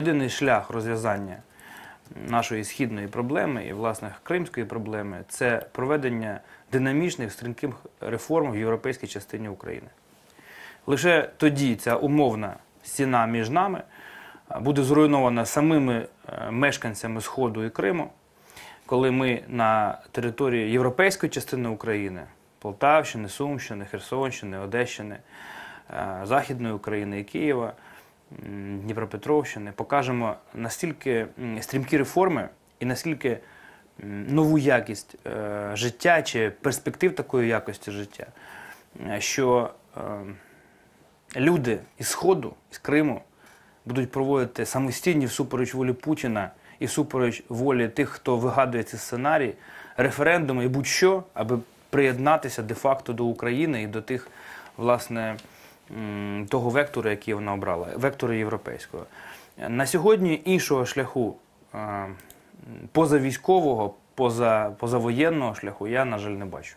Єдиний шлях розв'язання нашої східної проблеми і власне кримської проблеми це проведення динамічних стрімких реформ в європейській частині України. Лише тоді ця умовна стіна між нами буде зруйнована самими е, мешканцями Сходу і Криму, коли ми на території європейської частини України, Полтавщини, Сумщини, Херсонщини, Одещини, е, Західної України і Києва, Дніпропетровщини покажемо настільки стрімкі реформи і наскільки нову якість е, життя чи перспектив такої якості життя, е, що е, люди із Сходу, із Криму будуть проводити самостійні всупереч волі Путіна і всупереч волі тих, хто вигадує ці сценарії, референдуми і будь-що, аби приєднатися де-факто до України і до тих, власне, того вектору, який вона обрала, вектору європейського. На сьогодні іншого шляху е, позавійськового, поза, позавоєнного шляху я, на жаль, не бачу.